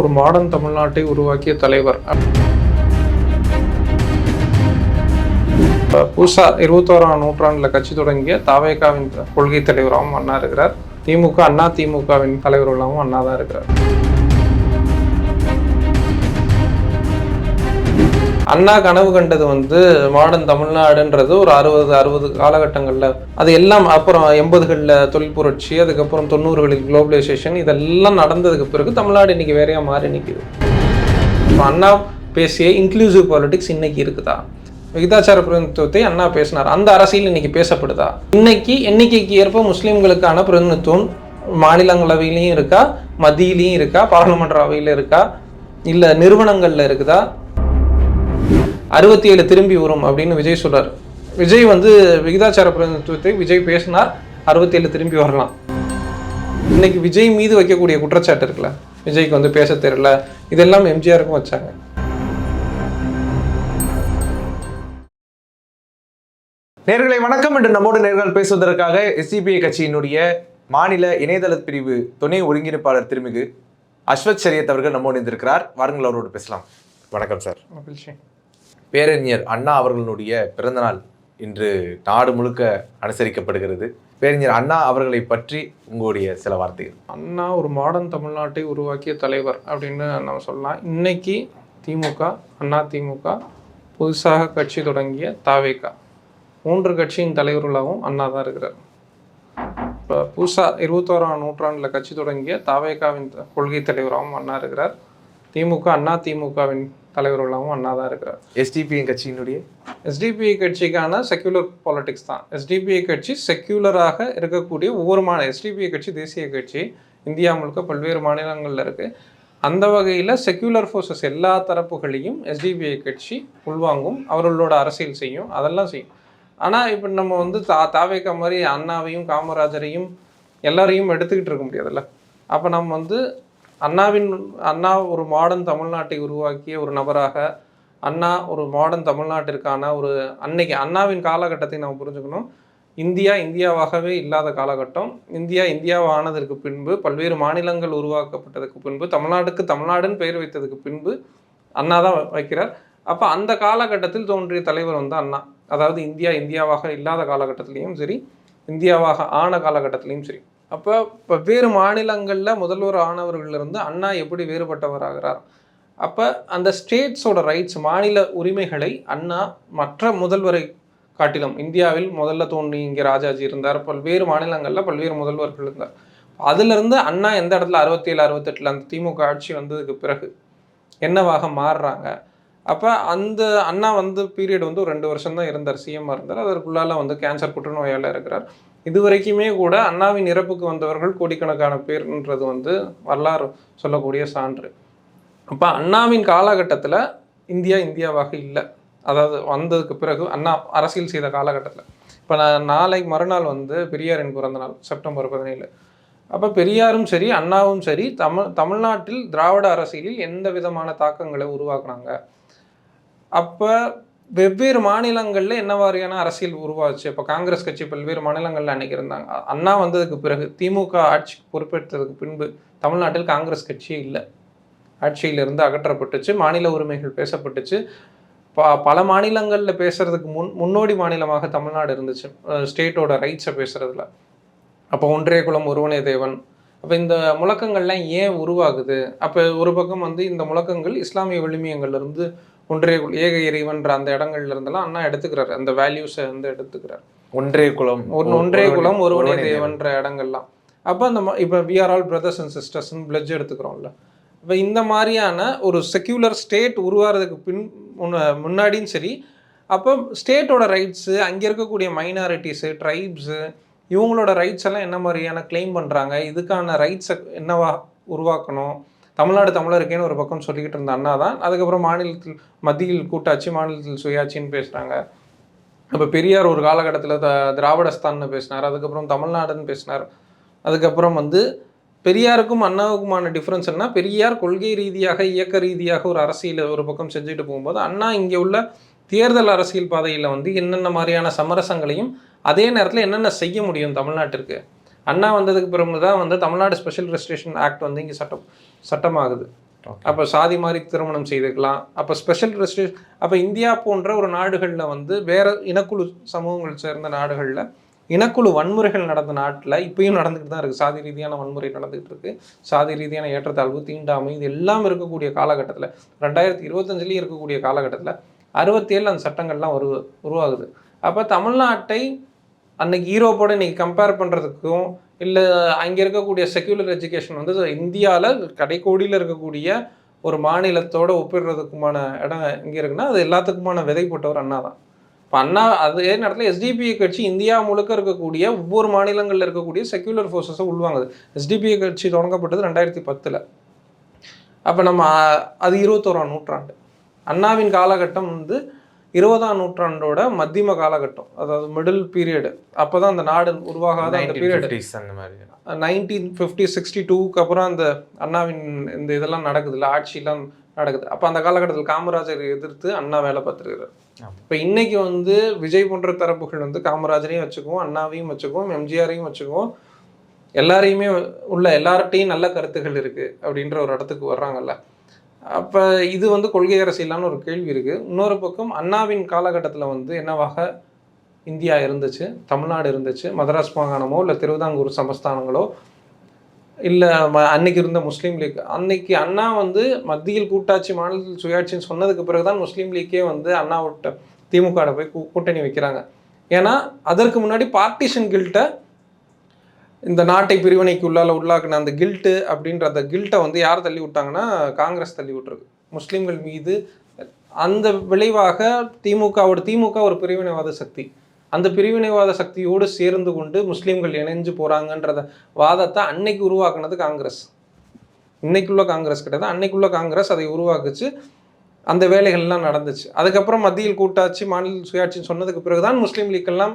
ஒரு மாடர்ன் தமிழ்நாட்டை உருவாக்கிய தலைவர். புதுசா இருபத்தோராம் நூற்றாண்டுல கட்சி தொடங்கிய தாவேகாவின் கொள்கை தலைவராகவும் அண்ணா இருக்கிறார். திமுக அண்ணா திமுகவின் தலைவர்களாகவும் அண்ணா தான் இருக்கிறார். அண்ணா கனவு கண்டது வந்து மாடர்ன் தமிழ்நாடுன்றது ஒரு அறுபது அறுபது காலகட்டங்களில். அது எல்லாம் அப்புறம் எண்பதுகளில் தொழில் புரட்சி அதுக்கப்புறம் தொண்ணூறுகளில் குளோபலைசேஷன் இதெல்லாம் நடந்ததுக்கு பிறகு தமிழ்நாடு இன்றைக்கி வேறையாக மாறி நிற்கிது இப்போ அண்ணா பேசிய இன்க்ளூசிவ் பாலிட்டிக்ஸ் இன்னைக்கு இருக்குதா? விகிதாச்சார பிரதிநிதித்துவத்தை அண்ணா பேசினார். அந்த அரசியல் இன்னைக்கு பேசப்படுதா? இன்னைக்கு எண்ணிக்கைக்கு ஏற்ப முஸ்லீம்களுக்கான பிரதிநிதித்துவம் மாநிலங்களவையிலையும் இருக்கா? மத்தியிலையும் இருக்கா? பாராளுமன்ற அவையில் இருக்கா? இல்லை நிறுவனங்களில் இருக்குதா? அறுபத்தி ஏழு திரும்பி வரும் அப்படின்னு விஜய் சொல்றார். விஜய் வந்து விகிதாச்சார பிரதிநிதித்துவத்தை விஜய் பேசினார் அறுபத்தி ஏழு திரும்பி வரலாம். இன்னைக்கு விஜய் மீது வைக்கக்கூடிய குற்றச்சாட்டு இருக்குல்ல? விஜய்க்கு வந்து பேச தெரியல. இதெல்லாம் எம்ஜிஆருக்கும் வச்சாங்க. நேர்களை வணக்கம் என்று நம்மோடு நேர்கள் பேசுவதற்காக எஸ்டிபிஐ கட்சியினுடைய மாநில இணையதள பிரிவு துணை ஒருங்கிணைப்பாளர் திருமிகு அஸ்வத் ஷரியத் அவர்கள் நம்மோடு இருந்திருக்கிறார் வாருங்கள் அவரோடு பேசலாம். வணக்கம் சார். மகிழ்ச்சி. பேரறிஞர் அண்ணா அவர்களுடைய பிறந்தநாள் இன்று நாடு முழுக்க அனுசரிக்கப்படுகிறது. பேரறிஞர் அண்ணா அவர்களை பற்றி உங்களுடைய சில வார்த்தைகள். அண்ணா ஒரு மாடர்ன் தமிழ்நாட்டை உருவாக்கிய தலைவர் அப்படின்னு நம்ம சொல்லலாம். இன்னைக்கு திமுக அண்ணா திமுக புதுசாக கட்சி தொடங்கிய தாவேகா. மூன்று கட்சியின் தலைவர்களாகவும் அண்ணா தான் இருக்கிறார். இப்போ புதுசாக இருபத்தோராம் நூற்றாண்டில் கட்சி தொடங்கிய தாவேகாவின் கொள்கை தலைவராகவும் அண்ணா இருக்கிறார். திமுக அண்ணா திமுகவின் தலைவர்களாகவும் அண்ணா தான் இருக்கிறார் எஸ்டிபிஐ கட்சியினுடைய? எஸ்டிபிஐ கட்சிக்கான செக்யூலர் பாலிடிக்ஸ் தான். எஸ்டிபிஐ கட்சி செக்யூலராக இருக்கக்கூடிய ஒவ்வொரு மாநில எஸ்டிபிஐ கட்சி தேசிய கட்சி இந்தியா முழுக்க பல்வேறு மாநிலங்களில் இருக்கு. அந்த வகையில் செக்யூலர் ஃபோர்ஸஸ் எல்லா தரப்புகளையும் எஸ்டிபிஐ கட்சி உள்வாங்கும் அவர்களோட அரசியல் செய்யும் அதெல்லாம் செய்யும். ஆனால் இப்போ நம்ம வந்து தா தாவேக்கா மாதிரி அண்ணாவையும் காமராஜரையும் எல்லாரையும் எடுத்துக்கிட்டு இருக்க முடியாதுல்ல. அப்போ நம்ம வந்து அண்ணாவின் அண்ணா ஒரு மாடர்ன் தமிழ்நாட்டை உருவாக்கிய ஒரு நபராக அண்ணா ஒரு மாடர்ன் தமிழ்நாட்டிற்கான ஒரு அன்னைக்கு அண்ணாவின் காலகட்டத்தை நாம் புரிஞ்சுக்கணும். இந்தியா இந்தியாவாகவே இல்லாத காலகட்டம். இந்தியா இந்தியாவானதற்கு பின்பு பல்வேறு மாநிலங்கள் உருவாக்கப்பட்டதுக்கு பின்பு தமிழ்நாட்டுக்கு தமிழ்நாடுன்னு பெயர் வைத்ததுக்கு பின்பு அண்ணா தான் வைக்கிறார். அப்போ அந்த காலகட்டத்தில் தோன்றிய தலைவர் வந்து அண்ணா. அதாவது இந்தியா இந்தியாவாக இல்லாத காலகட்டத்திலையும் சரி இந்தியாவாக ஆன காலகட்டத்திலையும் சரி. அப்போ வெவ்வேறு மாநிலங்களில் முதல்வர் ஆனவர்களிலிருந்து அண்ணா எப்படி வேறுபட்டவராகிறார்? அப்போ அந்த ஸ்டேட்ஸோட ரைட்ஸ் மாநில உரிமைகளை அண்ணா மற்ற முதல்வரை காட்டிலும் இந்தியாவில் முதல்ல தோன்றி இங்கே ராஜாஜி இருந்தார் பல்வேறு மாநிலங்களில் பல்வேறு முதல்வர்கள் இருந்தார். அதிலிருந்து அண்ணா எந்த இடத்துல அறுபத்தேழு அறுபத்தெட்டில் அந்த திமுக ஆட்சி வந்ததுக்கு பிறகு என்னவாக மாறுறாங்க? அப்போ அந்த அண்ணா வந்து பீரியட் வந்து ஒரு ரெண்டு வருஷம் தான் இருந்தார் சிஎம் இருந்தார். அதற்குள்ளால வந்து கேன்சர் புற்றுநோயால் இருக்கிறார். இது வரைக்குமே கூட அண்ணாவின் இறப்புக்கு வந்தவர்கள் கோடிக்கணக்கான பேர்ன்றது வந்து வரலாறு சொல்லக்கூடிய சான்று. அப்போ அண்ணாவின் காலகட்டத்தில் இந்தியா இந்தியாவாக இல்லை. அதாவது வந்ததுக்கு பிறகு அண்ணா அரசியல் செய்த காலகட்டத்தில். இப்போ நான் நாளை மறுநாள் வந்து பெரியாரின் பிறந்த நாள் செப்டம்பர் பதினேழு. அப்போ பெரியாரும் சரி அண்ணாவும் சரி தமிழ் தமிழ்நாட்டில் திராவிட அரசியலில் எந்த விதமான தாக்கங்களை உருவாக்குனாங்க? அப்போ வெவ்வேறு மாநிலங்களில் என்ன மாதிரியான அரசியல் உருவாச்சு? இப்போ காங்கிரஸ் கட்சி பல்வேறு மாநிலங்களில் அன்னைக்கு இருந்தாங்க. அண்ணா வந்ததுக்கு பிறகு திமுக ஆட்சி பொறுப்பேற்றதுக்கு பின்பு தமிழ்நாட்டில் காங்கிரஸ் கட்சியே இல்லை. ஆட்சியிலிருந்து அகற்றப்பட்டுச்சு மாநில உரிமைகள் பேசப்பட்டுச்சு. ப பல மாநிலங்களில் பேசுறதுக்கு முன் முன்னோடி மாநிலமாக தமிழ்நாடு இருந்துச்சு. ஸ்டேட்டோட ரைட்ஸை பேசுறதுல. அப்போ ஒன்றிய குலம் ஒருவனே தேவன். அப்போ இந்த முழக்கங்கள்லாம் ஏன் உருவாகுது? அப்போ ஒரு பக்கம் வந்து இந்த முழக்கங்கள் இஸ்லாமிய விழுமியங்கள்ல இருந்து ஒன்றே குல- ஏக இறைவன்ற அந்த இடங்கள்ல இருந்தெல்லாம் அண்ணா எடுத்துக்கிறார். அந்த வேல்யூஸை வந்து எடுத்துக்கிறார். ஒன்றே குலம் ஒரு ஒன்றே குலம் ஒருவனே தேவன். தேவன்ற இடங்கள்லாம். அப்போ அந்த இப்போ we are all brothers and சிஸ்டர்ஸ்னு pledge எடுத்துக்கிறோம்ல. இப்போ இந்த மாதிரியான ஒரு செக்யூலர் ஸ்டேட் உருவாகிறதுக்கு பின் முன்ன- முன்னாடியும் சரி அப்போ ஸ்டேட்டோட ரைட்ஸு அங்கே இருக்கக்கூடிய மைனாரிட்டிஸு ட்ரைப்ஸு இவங்களோட ரைட்ஸ் எல்லாம் என்ன மாதிரியான க்ளைம் பண்ணுறாங்க இதுக்கான ரைட்ஸை என்னவா உருவாக்கணும் தமிழ்நாடு தமிழருக்கேன்னு ஒரு பக்கம் சொல்லிக்கிட்டு இருந்த அண்ணா தான். அதுக்கப்புறம் மாநிலத்தில் மத்தியில் கூட்டாட்சி மாநிலத்தில் சுயாட்சின்னு பேசுகிறாங்க அப்போ பெரியார் ஒரு காலகட்டத்தில் த திராவிடஸ்தான்னு பேசினார். அதுக்கப்புறம் தமிழ்நாடுன்னு பேசினார். அதுக்கப்புறம் வந்து பெரியாருக்கும் அண்ணாவுக்குமான டிஃப்ரென்ஸ் என்ன பெரியார் கொள்கை ரீதியாக இயக்க ரீதியாக ஒரு அரசியல் ஒரு பக்கம் செஞ்சுட்டு போகும்போது அண்ணா இங்கே உள்ள தேர்தல் அரசியல் பாதையில் வந்து என்னென்ன மாதிரியான சமரசங்களையும் அதே நேரத்தில் என்னென்ன செய்ய முடியும் தமிழ்நாட்டிற்கு? அண்ணா வந்ததுக்கு பிறகு தான் வந்து தமிழ்நாடு ஸ்பெஷல் ரெஜிஸ்ட்ரேஷன் ஆக்ட் வந்து இங்கே சட்டம் சட்டமாகுது. அப்போ சாதி மாதிரி திருமணம் செய்துக்கலாம். அப்போ ஸ்பெஷல் ரெஸ்ட்ரிக் அப்போ இந்தியா போன்ற ஒரு நாடுகளில் வந்து வேற இனக்குழு சமூகங்கள் சேர்ந்த நாடுகளில் இனக்குழு வன்முறைகள் நடந்த நாட்டில் இப்பயும் நடந்துக்கிட்டு தான் இருக்குது சாதி ரீதியான வன்முறை நடந்துகிட்டு இருக்கு. சாதி ரீதியான ஏற்றத்தாழ்வு தீண்டாமை இது எல்லாம் இருக்கக்கூடிய காலகட்டத்தில் ரெண்டாயிரத்தி இருபத்தஞ்சிலையும் இருக்கக்கூடிய காலகட்டத்தில் அறுபத்தேழு அந்த சட்டங்கள்லாம் உரு உருவாகுது. அப்போ தமிழ்நாட்டை அன்னைக்கு ஈரோப்போட இன்னைக்கு கம்பேர் பண்ணுறதுக்கும் இல்லை அங்கே இருக்கக்கூடிய செக்யூலர் எஜுகேஷன் வந்து இந்தியாவில் கடைக்கோடியில் இருக்கக்கூடிய ஒரு மாநிலத்தோட ஒப்பிடுறதுக்குமான இடம் எங்கே இருக்குன்னா அது எல்லாத்துக்குமான விதை போட்டவர் அண்ணா தான். இப்போ அண்ணா அதே நேரத்தில் எஸ்டிபிஐ கட்சி இந்தியா முழுக்க இருக்கக்கூடிய ஒவ்வொரு மாநிலங்களில் இருக்கக்கூடிய செக்யூலர் ஃபோர்ஸஸை உள்வாங்குது. எஸ்டிபிஐ கட்சி தொடங்கப்பட்டது ரெண்டாயிரத்தி பத்தில். அப்போ நம்ம அது இருபத்தோராம் நூற்றாண்டு. அண்ணாவின் காலகட்டம் வந்து இருபதாம் நூற்றாண்டோட மத்தியம காலகட்டம் அதாவது மிடில் பீரியடு அப்போ தான் அந்த நாடு உருவாகாத அந்த பீரியட் 1950s அந்த மாதிரி. நைன்டீன் ஃபிஃப்டி சிக்ஸ்டி டூக்கு அப்புறம் அந்த அண்ணாவின் இந்த இதெல்லாம் நடக்குதுல்ல ஆட்சியெல்லாம் நடக்குது. அப்போ அந்த காலகட்டத்தில் காமராஜரை எதிர்த்து அண்ணா வேலை பார்த்துருக்காரு ஆமா. இப்போ இன்னைக்கு வந்து விஜய் போன்ற தரப்புகள் வந்து காமராஜரையும் வச்சுக்குவோம் அண்ணாவையும் வச்சுக்குவோம் எம்ஜிஆரையும் வச்சுக்குவோம். எல்லாரையுமே உள்ள எல்லார்ட்டையும் நல்ல கருத்துகள் இருக்கு அப்படின்ற ஒரு இடத்துக்கு வர்றாங்கல்ல. அப்போ இது வந்து கொள்கை அரசியலான ஒரு கேள்வி இருக்குது இன்னொரு பக்கம் அண்ணாவின் காலகட்டத்தில் வந்து என்னவாக இந்தியா இருந்துச்சு? தமிழ்நாடு இருந்துச்சு? மதராஸ் மாகாணமோ இல்லை திருவிதாங்கூர் சமஸ்தானங்களோ? இல்லை ம அன்னைக்கு இருந்த முஸ்லீம் லீக் அன்னைக்கு அண்ணா வந்து மத்தியில் கூட்டாட்சி மாநிலத்தில் சுயாட்சின்னு சொன்னதுக்கு பிறகு தான் முஸ்லீம் லீக்கே வந்து அண்ணாவிட்ட திமுக போய் கூ- கூட்டணி வைக்கிறாங்க. ஏன்னா அதற்கு முன்னாடி பார்ட்டிஷன் கில்ட்டை இந்த நாட்டை பிரிவினைக்கு உள்ளால உள்ளாக்குன அந்த கில்ட்டு அப்படின்ற அந்த கில்ட்டை வந்து யார் தள்ளி விட்டாங்கன்னா காங்கிரஸ் தள்ளி விட்டுருக்கு. முஸ்லீம்கள் மீது அந்த விளைவாக திமுகவோட திமுக ஒரு பிரிவினைவாத சக்தி. அந்த பிரிவினைவாத சக்தியோடு சேர்ந்து கொண்டு முஸ்லீம்கள் இணைஞ்சு போகிறாங்கன்றத வாதத்தை அன்னைக்கு உருவாக்குனது காங்கிரஸ். இன்னைக்குள்ள காங்கிரஸ் கிடையாது. அன்னைக்குள்ள காங்கிரஸ் அதை உருவாக்குச்சு. அந்த வேலைகள்லாம் நடந்துச்சு. அதுக்கப்புறம் மத்தியில் கூட்டாட்சி மாநில சுயாட்சின்னு சொன்னதுக்கு பிறகுதான் முஸ்லீம் லீக்கெல்லாம்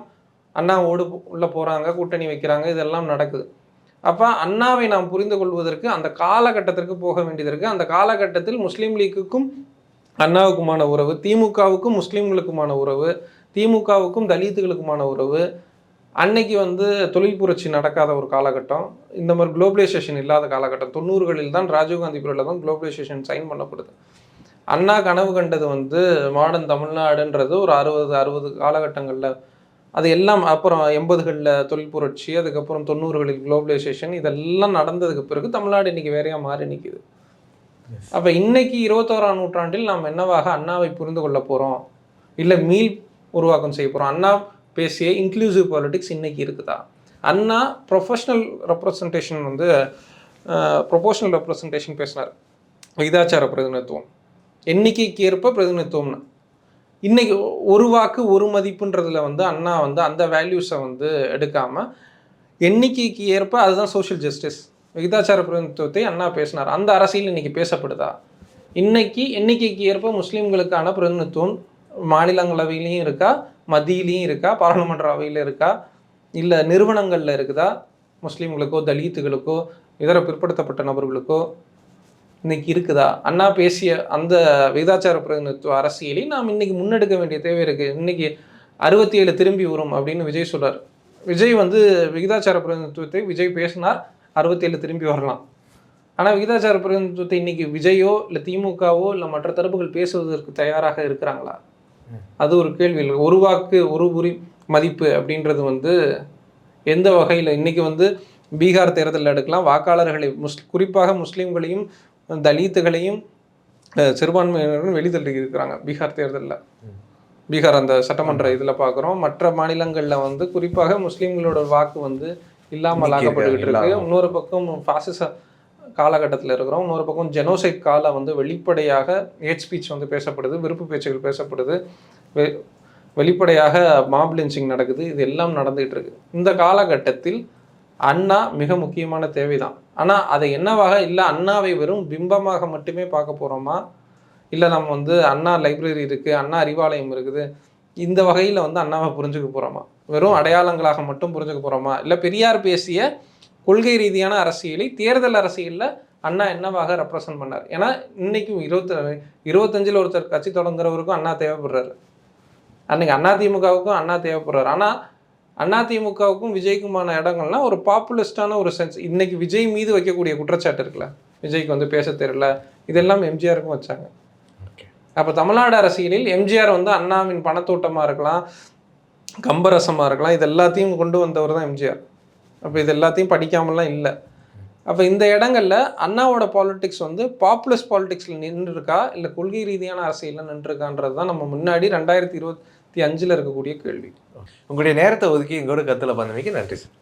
அண்ணாவோடு உள்ளே போகிறாங்க கூட்டணி வைக்கிறாங்க இதெல்லாம் நடக்குது. அப்போ அண்ணாவை நாம் புரிந்து கொள்வதற்கு அந்த காலகட்டத்திற்கு போக வேண்டியது இருக்குது அந்த காலகட்டத்தில் முஸ்லீம் லீக்குக்கும் அண்ணாவுக்குமான உறவு திமுகவுக்கும் முஸ்லீம்களுக்குமான உறவு திமுகவுக்கும் தலித்துகளுக்குமான உறவு அன்னைக்கு வந்து தொழில் புரட்சி நடக்காத ஒரு காலகட்டம் இந்த மாதிரி குளோபலைசேஷன் இல்லாத காலகட்டம் தொண்ணூறுகளில் தான் ராஜீவ்காந்தி பீரியடில் தான் குளோபலைசேஷன் சைன் பண்ணப்படுது. அண்ணா கனவு கண்டது வந்து மாடர்ன் தமிழ்நாடுன்றது ஒரு அறுபது அறுபது காலகட்டங்களில் அது எல்லாம் அப்புறம் எண்பதுகளில் தொழில் புரட்சி அதுக்கப்புறம் தொண்ணூறுகளில் குளோபலைசேஷன் இதெல்லாம் நடந்ததுக்கு பிறகு தமிழ்நாடு இன்னைக்கு வேறையா மாறி நிற்கிது அப்போ இன்னைக்கு இருபத்தோராம் நூற்றாண்டில் நாம் என்னவாக அண்ணாவை புரிந்து கொள்ள போகிறோம் இல்லை மீள் உருவாக்கம் செய்ய போகிறோம் அண்ணா பேசிய இன்க்ளூசிவ் பாலிடிக்ஸ் இன்னைக்கு இருக்குதா? அண்ணா ப்ரொஃபஷனல் ரெப்ரசன்டேஷன் வந்து ப்ரொபோஷனல் ரெப்ரசன்டேஷன் பேசினார். விகிதாச்சார பிரதிநிதித்துவம். எண்ணிக்கைக்கு ஏற்ப பிரதிநிதித்துவம்னு. இன்னைக்கு ஒரு வாக்கு ஒரு மதிப்புன்றதுல வந்து அண்ணா வந்து அந்த வேல்யூஸை வந்து எடுக்காம எண்ணிக்கைக்கு ஏற்ப அதுதான் சோஷியல் ஜஸ்டிஸ் விகிதாச்சார பிரதிநிதித்துவத்தை அண்ணா பேசினார். அந்த அரசியல் இன்னைக்கு பேசப்படுதா? இன்னைக்கு எண்ணிக்கைக்கு ஏற்ப முஸ்லீம்களுக்கான பிரதிநிதித்துவம் மாநிலங்களவையிலையும் இருக்கா? மத்தியிலையும் இருக்கா? பாராளுமன்ற அவையில் இருக்கா? இல்லை நிறுவனங்களில் இருக்குதா? முஸ்லீம்களுக்கோ தலித்துகளுக்கோ இதர பிற்படுத்தப்பட்ட நபர்களுக்கோ இன்னைக்கு இருக்குதா? அண்ணா பேசிய அந்த விகிதாச்சார பிரதிநிதித்துவ அரசியலை நாம் இன்னைக்கு முன்னெடுக்க வேண்டிய தேவை இருக்குது இன்னைக்கு அறுபத்தி ஏழு திரும்பி வரும் அப்படின்னு விஜய் சொல்றார். விஜய் வந்து விகிதாச்சார பிரதிநிதித்துவத்தை விஜய் பேசினார் அறுபத்தி ஏழு திரும்பி வரலாம். ஆனால் விகிதாச்சார பிரதிநிதித்துவத்தை இன்னைக்கு விஜயோ இல்லை திமுகவோ இல்லை மற்ற தரப்புகள் பேசுவதற்கு தயாராக இருக்கிறாங்களா? அது ஒரு கேள்வி இல்லை. ஒரு வாக்கு ஒரு உரி மதிப்பு அப்படின்றது வந்து எந்த வகையில்? இன்னைக்கு வந்து பீகார் தேர்தலில் எடுக்கலாம். வாக்காளர்களை முஸ் குறிப்பாக முஸ்லீம்களையும் தலித்துகளையும் சிறுபான்மையினரும் வெளித்தள்ளி இருக்கிறாங்க பீகார் தேர்தலில். பீகார் அந்த சட்டமன்ற இதில் பார்க்குறோம் மற்ற மாநிலங்களில் வந்து குறிப்பாக முஸ்லீம்களோட வாக்கு வந்து இல்லாமல் ஆக்கப்பட்டுக்கிட்டு இருக்கு. இன்னொரு பக்கம் பாசிச காலகட்டத்தில் இருக்கிறோம். இன்னொரு பக்கம் ஜெனோசைட் கால வந்து வெளிப்படையாக ஹேட் ஸ்பீச் வந்து பேசப்படுது விருப்பு பேச்சுகள் பேசப்படுது. வெ- வெளிப்படையாக மாப் லிஞ்சிங் நடக்குது. இது எல்லாம் நடந்துகிட்டு இருக்கு. இந்த காலகட்டத்தில் அண்ணா மிக முக்கியமான தேவைதான். ஆனால் அதை என்னவாக இல்லை அண்ணாவை வெறும் பிம்பமாக மட்டுமே பார்க்க போகிறோமா இல்லை நம்ம வந்து அண்ணா லைப்ரரி இருக்குது அண்ணா அறிவாலயம் இருக்குது இந்த வகையில் வந்து அண்ணாவை புரிஞ்சுக்க போகிறோமா வெறும் அடையாளங்களாக மட்டும் புரிஞ்சுக்க போகிறோமா இல்லை பெரியார் பேசிய கொள்கை ரீதியான அரசியலை தேர்தல் அரசியலில் அண்ணா என்னவாக ரெப்ரசன்ட் பண்ணார்? ஏன்னா இன்றைக்கும் இருபத்தி இருபத்தஞ்சில் ஒருத்தர் கட்சி தொடங்குறவருக்கும் அண்ணா தேவைப்படுறாரு. அன்றைக்கி அதிமுகவுக்கும் அண்ணா தேவைப்படுறாரு. ஆனால் அதிமுகவுக்கும் விஜய்க்குமான இடங்கள்லாம் ஒரு பாப்புலிஸ்டான ஒரு சென்ஸ் இன்னைக்கு விஜய் மீது வைக்கக்கூடிய குற்றச்சாட்டு இருக்குல்ல? விஜய்க்கு வந்து பேச தெரியல. இதெல்லாம் எம்ஜிஆருக்கும் வச்சாங்க. அப்போ தமிழ்நாடு அரசியலில் எம்ஜிஆர் வந்து அண்ணாவின் பணத்தோட்டமாக இருக்கலாம் கம்பரசமாக இருக்கலாம். இது எல்லாத்தையும் கொண்டு வந்தவர் தான் எம்ஜிஆர். அப்போ இது எல்லாத்தையும் படிக்காமலாம் இல்லை. அப்போ இந்த இடங்களில் அண்ணாவோட பாலிடிக்ஸ் வந்து பாப்புலஸ் பாலிடிக்ஸில் நின்றுருக்கா? இல்லை கொள்கை ரீதியான அரசியலில் நின்றுருக்கான்றது தான் நம்ம முன்னாடி ரெண்டாயிரத்தி இருபத்தி அஞ்சில் இருக்கக்கூடிய கேள்வி. உங்களுடைய நேரத்தை ஒதுக்கி எங்களோட கத்துல பந்தமைக்கு நன்றி சார்.